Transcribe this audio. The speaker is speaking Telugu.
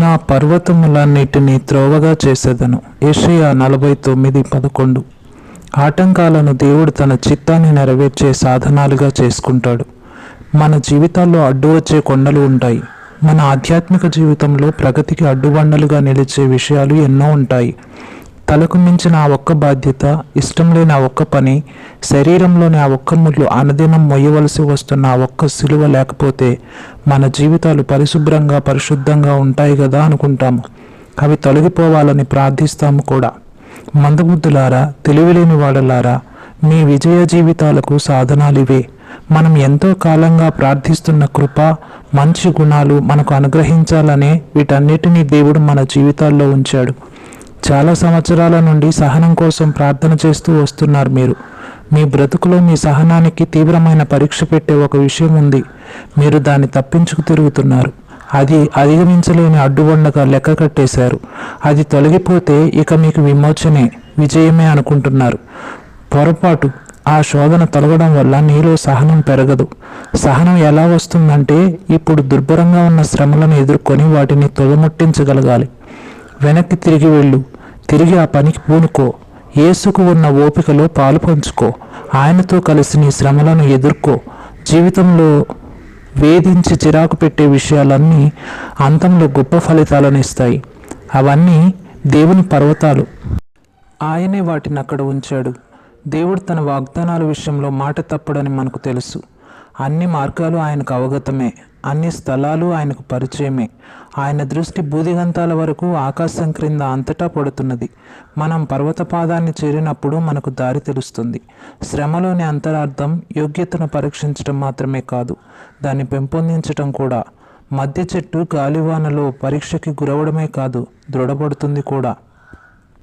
నా పర్వతములన్నిటినీ త్రోవగా చేసేదను. ఏషియా నలభై తొమ్మిది పదకొండు. ఆటంకాలను దేవుడు తన చిత్తాన్ని నెరవేర్చే సాధనాలుగా చేసుకుంటాడు. మన జీవితాల్లో అడ్డు వచ్చే కొండలు ఉంటాయి. మన ఆధ్యాత్మిక జీవితంలో ప్రగతికి అడ్డుబండలుగా నిలిచే విషయాలు ఎన్నో ఉంటాయి. తలకు మించిన ఆ ఒక్క బాధ్యత ఇష్టం లేని ఆ ఒక్క పని శరీరంలోని ఆ ఒక్క ముళ్ళు అనుదినం మొయ్యవలసి వస్తున్న ఆ ఒక్క సిలువ లేకపోతే మన జీవితాలు పరిశుభ్రంగా పరిశుద్ధంగా ఉంటాయి కదా అనుకుంటాము. అవి తొలగిపోవాలని ప్రార్థిస్తాము కూడా. మందబుద్ధులారా తెలివిలేని వాడలారా మీ విజయ జీవితాలకు సాధనాలివే మనం ఎంతో కాలంగా ప్రార్థిస్తున్న కృప మంచి గుణాలు మనకు అనుగ్రహించాలనే వీటన్నిటినీ దేవుడు మన జీవితాల్లో ఉంచాడు. చాలా సంవత్సరాల నుండి సహనం కోసం ప్రార్థన చేస్తూ వస్తున్నారు మీరు. మీ బ్రతుకులో మీ సహనానికి తీవ్రమైన పరీక్ష పెట్టే ఒక విషయం ఉంది. మీరు దాన్ని తప్పించుకు తిరుగుతున్నారు. అది అధిగమించలేని అడ్డుబండగా లెక్క కట్టేశారు. అది తొలగిపోతే ఇక మీకు విమోచనే విజయమే అనుకుంటున్నారు. పొరపాటు ఆ శోధన తొలగడం వల్ల నీలో సహనం పెరగదు. సహనం ఎలా వస్తుందంటే ఇప్పుడు దుర్భరంగా ఉన్న శ్రమలను ఎదుర్కొని వాటిని తొలముట్టించగలగాలి. వెనక్కి తిరిగి వెళ్ళు. తిరిగి ఆ పనికి పూనుకో. యేసుకు ఉన్న ఓపికలో పాలు పంచుకో. ఆయనతో కలిసి నీ శ్రమలను ఎదుర్కో. జీవితంలో వేధించి చిరాకు పెట్టే విషయాలన్నీ అంతంలో గొప్ప ఫలితాలను ఇస్తాయి. అవన్నీ దేవుని పర్వతాలు. ఆయనే వాటిని అక్కడ ఉంచాడు. దేవుడు తన వాగ్దానాల విషయంలో మాట తప్పడని మనకు తెలుసు. అన్ని మార్గాలు ఆయనకు అవగతమే. అన్ని స్థలాలు ఆయనకు పరిచయమే. ఆయన దృష్టి బూదిగంతాల వరకు ఆకాశం క్రింద అంతటా పడుతున్నది. మనం పర్వత పాదాన్ని చేరినప్పుడు మనకు దారి తెలుస్తుంది. శ్రమలోని అంతరార్థం యోగ్యతను పరీక్షించడం మాత్రమే కాదు దాన్ని పెంపొందించటం కూడా. మధ్య చెట్టు గాలివానలో పరీక్షకి గురవడమే కాదు దృఢపడుతుంది కూడా.